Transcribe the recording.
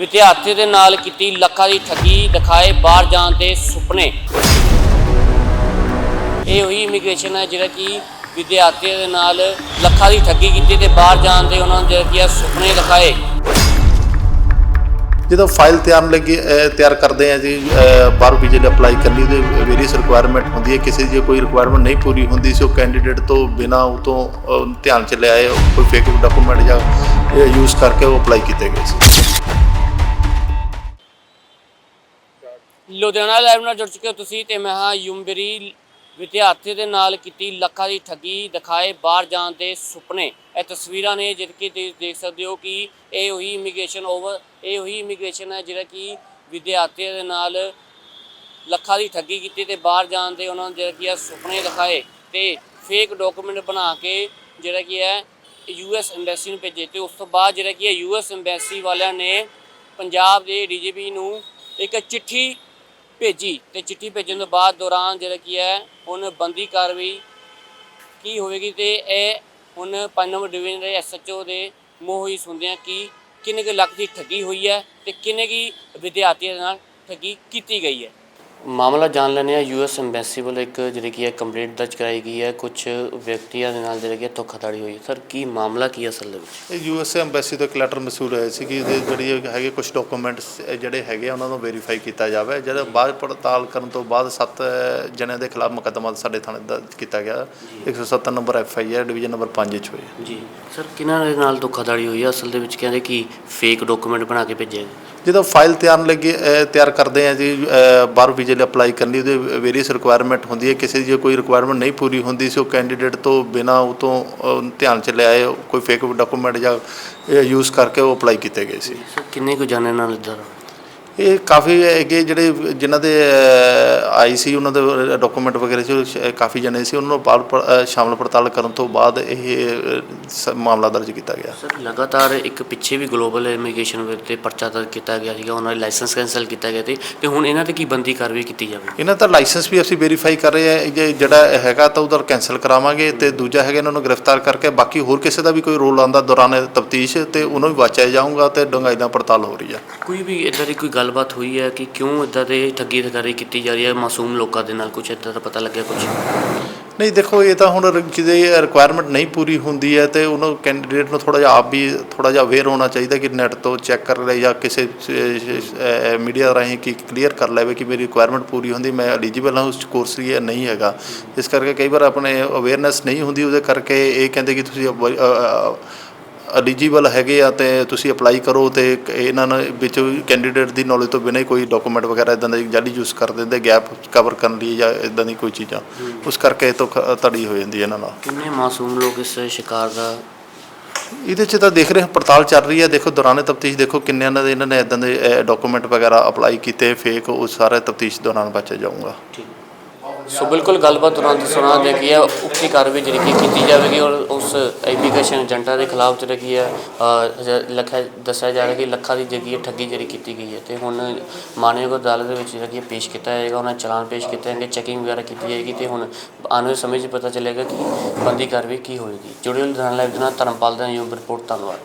ਵਿਦਿਆਰਥੀ ਦੇ ਨਾਲ ਕੀਤੀ ਲੱਖਾਂ ਦੀ ਠੱਗੀ ਦਿਖਾਏ ਬਾਹਰ ਜਾਣ ਦੇ ਸੁਪਨੇ। ਇਹ ਉਹੀ ਇਮੀਗ੍ਰੇਸ਼ਨ ਹੈ ਜਿਹੜਾ ਕਿ ਵਿਦਿਆਰਥੀਆਂ ਦੇ ਨਾਲ ਲੱਖਾਂ ਦੀ ਠੱਗੀ ਕੀਤੀ ਤੇ ਬਾਹਰ ਜਾਣ ਦੇ ਉਹਨਾਂ ਨੂੰ ਜਿਹੜਾ ਕਿ ਇਹ ਸੁਪਨੇ ਦਿਖਾਏ। ਜਦੋਂ ਫਾਈਲ ਤਿਆਰ ਲੱਗੀ ਤਿਆਰ ਕਰਦੇ ਆ ਜੀ, ਅਹ, ਬਾਹਰ ਵੀਜ਼ੇ ਲਈ ਅਪਲਾਈ ਕਰਨੀ, ਉਹਦੇ ਵੇਰੀਅਸ ਰਿਕੁਆਇਰਮੈਂਟ ਹੁੰਦੀ ਹੈ। ਕਿਸੇ ਦੀ ਜੇ ਕੋਈ ਰਿਕੁਆਇਰਮੈਂਟ ਨਹੀਂ ਪੂਰੀ ਹੁੰਦੀ ਸੀ, ਉਹ ਕੈਂਡੀਡੇਟ ਤੋਂ ਬਿਨਾ ਉਹ ਤੋਂ ਧਿਆਨ ਚ ਲਿਆਏ ਕੋਈ ਫੇਕ ਡਾਕੂਮੈਂਟ ਜਾਂ ਯੂਜ਼ ਕਰਕੇ ਉਹ ਅਪਲਾਈ ਕੀਤੇ ਗਏ ਸੀ। ਲੁਧਿਆਣਾ ਲਾਈਵ ਨਾਲ ਜੁੜ ਚੁੱਕੇ ਹੋ ਤੁਸੀਂ ਤੇ ਮੈਂ ਹਾਂ ਯੂਮਬਰੀ ਵਿਦਿਆਰਥੀ ਦੇ ਨਾਲ ਕੀਤੀ ਲੱਖਾਂ ਦੀ ਠੱਗੀ ਦਿਖਾਏ ਬਾਹਰ ਜਾਣ ਦੇ ਸੁਪਨੇ। ਇਹ ਤਸਵੀਰਾਂ ਨੇ ਜਿਹ ਕਿ ਤੁਸੀਂ ਦੇਖ ਸਕਦੇ ਹੋ ਕਿ ਇਹ ਉਹੀ ਇਮੀਗ੍ਰੇਸ਼ਨ ਓਵਰ ਇਹ ਉਹੀ ਇਮੀਗ੍ਰੇਸ਼ਨ ਹੈ ਜਿਹੜਾ ਕਿ ਵਿਦਿਆਰਥੀਆਂ ਦੇ ਨਾਲ ਲੱਖਾਂ ਦੀ ਠੱਗੀ ਕੀਤੀ ਤੇ ਬਾਹਰ ਜਾਣ ਦੇ ਉਹਨਾਂ ਨੂੰ ਜਿਹੜਾ ਕਿ ਹੈ ਸੁਪਨੇ ਦਿਖਾਏ ਤੇ ਫੇਕ ਡਾਕੂਮੈਂਟ ਬਣਾ ਕੇ ਜਿਹੜਾ ਕਿ ਹੈ ਯੂਐਸ ਐਮਬੈਸੀ ਨੂੰ ਭੇਜੇ ਤੇ ਉਸ ਤੋਂ ਬਾਅਦ ਜਿਹੜਾ ਕਿ ਹੈ ਯੂਐਸ ਐਮਬੈਸੀ ਵਾਲਿਆਂ ਨੇ ਪੰਜਾਬ ਦੇ ਡੀਜੀਪੀ ਨੂੰ ਇੱਕ ਚਿੱਠੀ ਭੇਜੀ ਤੇ ਚਿੱਠੀ ਭੇਜਣ ਤੋਂ ਬਾਅਦ ਦੌਰਾਨ ਜਿਹੜਾ ਕੀ ਹੈ, ਹੁਣ ਬੰਦੀ ਕਾਰਵਾਈ ਕੀ ਹੋਵੇਗੀ ਤੇ ਇਹ ਹੁਣ ਪੰਜ ਨੰਬਰ ਡਿਵੀਜ਼ਨ ਦੇ ਐਸਐਚਓ ਦੇ ਮੂੰਹੋਂ ਹੀ ਸੁਣਦੇ ਆ ਕਿ ਕਿੰਨੇ ਕੁ ਲੱਖ ਦੀ ਠੱਗੀ ਹੋਈ ਹੈ ਤੇ ਕਿੰਨੇ ਕੀ ਵਿਦਿਆਰਥੀਆਂ ਦੇ ਨਾਲ ਠੱਗੀ ਕੀਤੀ ਗਈ ਹੈ। ਮਾਮਲਾ ਜਾਣ ਲੈਣੇ ਆ ਯੂਐਸ ਐਮਬੈਸੀ ਵੱਲੋਂ ਇੱਕ ਜਿਹੜੀ ਕੀ ਹੈ ਕੰਪਲੇਂਟ ਦਰਜ ਕਰਾਈ ਗਈ ਹੈ। ਕੁਝ ਵਿਅਕਤੀਆਂ ਦੇ ਨਾਲ ਜਿਹੜੀ ਕੀ ਹੈ ਧੋਖਾਧੜੀ ਹੋਈ ਹੈ। ਸਰ ਕੀ ਮਾਮਲਾ ਕੀ ਹੈ ਅਸਲ ਦੇ ਵਿੱਚ? ਇਹ ਯੂ ਐਸ ਐਮਬੈਸੀ ਤੋਂ ਇੱਕ ਲੈਟਰ ਮਸੂਲ ਹੋਇਆ ਸੀ ਕਿ ਇਹਦੇ ਜਿਹੜੀ ਇਹ ਹੈਗੇ ਕੁਝ ਡਾਕੂਮੈਂਟਸ ਜਿਹੜੇ ਹੈਗੇ ਆ, ਉਹਨਾਂ ਨੂੰ ਵੈਰੀਫਾਈ ਕੀਤਾ ਜਾਵੇ। ਜਦੋਂ ਬਾਅਦ ਪੜਤਾਲ ਕਰਨ ਤੋਂ ਬਾਅਦ ਸੱਤ ਜਣਿਆਂ ਦੇ ਖਿਲਾਫ ਮੁਕੱਦਮਾ ਸਾਡੇ ਥਾਣੇ ਦਰਜ ਕੀਤਾ ਗਿਆ। 170 number F I R division number 5 ਵਿੱਚ ਹੋਈ ਜੀ। ਸਰ ਕਿਹਨਾਂ ਦੇ ਨਾਲ ਧੋਖਾਧੜੀ ਹੋਈ ਹੈ? ਅਸਲ ਦੇ ਵਿੱਚ ਕਹਿੰਦੇ ਕਿ ਫੇਕ ਡਾਕੂਮੈਂਟ ਬਣਾ ਕੇ ਭੇਜੇ ਜਦੋਂ ਫਾਈਲ ਤਿਆਰਨ ਲੱਗੀ ਤਿਆਰ ਕਰਦੇ ਆ ਜੀ, ਅਹ, ਬਾਹਰ ਵੀਜ਼ੇ ਲਈ ਅਪਲਾਈ ਕਰਨੀ ਉਹਦੇ ਵੇਰੀਅਸ ਰਿਕੁਆਇਰਮੈਂਟ ਹੁੰਦੀ ਹੈ। ਕਿਸੇ ਦੀ ਜੇ ਕੋਈ ਰਿਕੁਆਇਰਮੈਂਟ ਨਹੀਂ ਪੂਰੀ ਹੁੰਦੀ, ਸੀ ਉਹ ਕੈਂਡੀਡੇਟ ਤੋਂ ਬਿਨਾ ਉਹ ਤੋਂ ਧਿਆਨ ਚ ਲਿਆਏ ਕੋਈ ਫੇਕ ਡਾਕੂਮੈਂਟ ਜਾਂ ਯੂਜ਼ ਕਰਕੇ ਉਹ ਅਪਲਾਈ ਕੀਤੇ ਗਏ ਸੀ। ਸਰ ਕਿੰਨੇ ਕੁ ਜਾਣੇ ਨਾਲ ਇਦਾਂ ਇਹ ਕਾਫੀ ਹੈਗੇ ਜਿਹੜੇ ਜਿਨ੍ਹਾਂ ਦੇ ਆਈ ਸੀ ਉਹਨਾਂ ਦੇ ਡਾਕੂਮੈਂਟ ਵਗੈਰਾ ਸੀ ਸ਼- ਕਾਫੀ ਜਣੇ ਸੀ ਉਹਨਾਂ ਨੂੰ ਅਹ, ਸ਼ਾਮਲ ਪੜਤਾਲ ਕਰਨ ਤੋਂ ਬਾਅਦ ਇਹ ਸ- ਮਾਮਲਾ ਦਰਜ ਕੀਤਾ ਗਿਆ। ਸਰ ਲਗਾਤਾਰ ਇੱਕ ਪਿੱਛੇ ਵੀ ਗਲੋਬਲ ਇਮੀਗ੍ਰੇਸ਼ਨ ਤੇ ਪਰਚਾ ਦਰਜ ਕੀਤਾ ਗਿਆ ਸੀਗਾ ਉਹਨਾਂ ਦਾ ਲਾਇਸੈਂਸ ਕੈਂਸਲ ਕੀਤਾ ਗਿਆ ਤੇ ਤੇ ਹੁਣ ਇਹਨਾਂ ਤੇ ਕੀ ਬੰਦੀ ਕਾਰਵਾਈ ਕੀਤੀ ਜਾਵੇ? ਇਹਨਾਂ ਦਾ ਲਾਇਸੈਂਸ ਵੀ ਅਸੀਂ ਵੈਰੀਫਾਈ ਕਰ ਰਹੇ ਹਾਂ ਜੇ ਜਿਹੜਾ ਹੈਗਾ ਤਾਂ ਉਹਦਾ ਕੈਨਸਲ ਕਰਾਵਾਂਗੇ ਤੇ ਦੂਜਾ ਹੈਗਾ ਇਹਨਾਂ ਨੂੰ ਗ੍ਰਿਫਤਾਰ ਕਰਕੇ ਬਾਕੀ ਹੋਰ ਕਿਸੇ ਦਾ ਵੀ ਕੋਈ ਰੋਲ ਆਂਦਾ ਦੌਰਾਨ ਤਫਤੀਸ਼ ਤੇ ਉਹਨੂੰ ਵੀ ਵਾਚਿਆ ਜਾਊਗਾ ਤੇ ਡੂੰਘਾਈ ਨਾਲ ਪੜਤਾਲ ਹੋ ਰਹੀ ਹੈ ਕੋਈ ਵੀ ਇਦਾਂ ਦੀ ਕੋਈ ਗੱਲਬਾਤ ਹੋਈ ਹੈ ਕਿ ਕਿਉਂ ਇਦਾਂ ਦੇ ਠੱਗੀ ਠਗਾਰੀ ਕੀਤੀ ਜਾ ਰਹੀ ਹੈ? ਮਾਸੂਮ ਲੋਕਾਂ ਦੇ ਨਾਲ ਕੁਝ ਇਦਾਂ ਦਾ ਪਤਾ ਲੱਗਿਆ ਕੁਝ ਨਹੀਂ, ਦੇਖੋ, ਇਹ ਤਾਂ ਹੁਣ ਜਿਹਦੇ ਰਿਕੁਆਇਰਮੈਂਟ ਨਹੀਂ ਪੂਰੀ ਹੁੰਦੀ ਹੈ ਤੇ ਉਹਨੂੰ ਕੈਂਡੀਡੇਟ ਨੂੰ ਥੋੜਾ ਜਿਹਾ ਆਪ ਵੀ ਥੋੜਾ ਜਿਹਾ ਅਵੇਅਰ ਹੋਣਾ ਚਾਹੀਦਾ ਕਿ ਨੈਟ ਤੋਂ ਚੈੱਕ ਕਰ ਲੈ ਜਾਂ ਕਿਸੇ ਮੀਡੀਆ ਰਾਹੀਂ ਕਿ ਕਲੀਅਰ ਕਰ ਲਵੇ ਕਿ ਮੇਰੀ ਰਿਕੁਆਇਰਮੈਂਟ ਪੂਰੀ ਹੁੰਦੀ, ਮੈਂ ਐਲੀਜੀਬਲ ਹਾਂ, ਉਸ ਕੋਰਸ ਲਈ ਨਹੀਂ ਹੈਗਾ। ਇਸ ਕਰਕੇ ਕਈ ਵਾਰ ਆਪਣੇ ਅਵੇਅਰਨੈਸ ਨਹੀਂ ਹੁੰਦੀ, ਉਹਦੇ ਕਰਕੇ ਇਹ ਕਹਿੰਦੇ ਕਿ ਤੁਸੀਂ ਐਲੀਜੀਬਲ ਹੈਗੇ ਆ ਤੇ ਤੁਸੀਂ ਅਪਲਾਈ ਕਰੋ ਤੇ ਇਹਨਾਂ ਨੇ ਵਿੱਚ ਕੈਂਡੀਡੇਟ ਦੀ ਨੌਲੇਜ ਤੋਂ ਬਿਨਾਂ ਹੀ ਕੋਈ ਡਾਕੂਮੈਂਟ ਵਗੈਰਾ ਇਦਾਂ ਦਾ ਜਾਲੀ ਯੂਜ਼ ਕਰ ਦਿੰਦੇ ਗੈਪ ਕਵਰ ਕਰਨ ਲਈ ਜਾਂ ਇਦਾਂ ਦੀ ਕੋਈ ਚੀਜ਼ਾਂ ਉਸ ਕਰਕੇ ਤੋਂ ਧੜੀ ਹੋ ਜਾਂਦੀ ਹੈ ਇਹਨਾਂ ਨਾਲ। ਕਿੰਨੇ ਮਾਸੂਮ ਲੋਕ ਇਸ ਸ਼ਿਕਾਰ ਦਾ? ਇਹਦੇ 'ਚ ਤਾਂ ਦੇਖ ਰਹੇ ਹਾਂ ਪੜਤਾਲ ਚੱਲ ਰਹੀ ਹੈ ਦੇਖੋ ਦੌਰਾਨੇ ਤਫਤੀਸ਼ ਦੇਖੋ ਕਿੰਨੇ ਇਹਨਾਂ ਦੇ ਇਹਨਾਂ ਨੇ ਇਦਾਂ ਦੇ ਡਾਕੂਮੈਂਟ ਵਗੈਰਾ ਅਪਲਾਈ ਕੀਤੇ ਫੇਕ ਉਹ ਸਾਰੇ ਤਫਤੀਸ਼ ਦੌਰਾਨ ਬਚਿਆ ਜਾਊਗਾ। ਸੋ ਬਿਲਕੁਲ ਗੱਲਬਾਤ ਤੁਰੰਤ ਸੁਣਾ ਦੇ ਕੀ ਹੈ ਕਾਰਵਾਈ ਜਿਹੜੀ ਕਿ ਕੀਤੀ ਜਾਵੇਗੀ ਔਰ ਉਸ ਐਪਲੀਕੇਸ਼ਨ ਏਜੰਟਾਂ ਦੇ ਖਿਲਾਫ ਜਿਹੜੀ ਕੀ ਹੈ ਅ, ਦੱਸਿਆ ਜਾ ਰਿਹਾ ਕਿ ਲੱਖਾਂ ਦੀ ਜਿਹੜੀ ਹੈ ਠੱਗੀ ਜਿਹੜੀ ਕੀਤੀ ਗਈ ਹੈ ਤੇ ਹੁਣ ਮਾਨਯੋਗ ਅਦਾਲਤ ਦੇ ਵਿੱਚ ਜਿਹੜਾ ਕਿ ਪੇਸ਼ ਕੀਤਾ ਜਾਏਗਾ ਉਹਨਾਂ ਚਲਾਨ ਪੇਸ਼ ਕੀਤੇ ਜਾਣਗੇ ਚੈਕਿੰਗ ਵਗੈਰਾ ਕੀਤੀ ਜਾਏਗੀ ਤੇ ਹੁਣ ਆਉਣ ਵਾਲੇ ਸਮੇਂ 'ਚ ਪਤਾ ਚੱਲੇਗਾ ਕਿ ਬੰਦੀ ਕਾਰਵਾਈ ਕੀ ਹੋਏਗੀ। ਜੁੜੇ ਹੋਏ ਲੁਧਿਆਣਾ ਲਾਈਵ ਦੇ ਨਾਲ ਧਰਮਪਾਲ ਦਾ ਯੂਬ ਰਿਪੋਰਟ ਧੰਨਵਾਦ।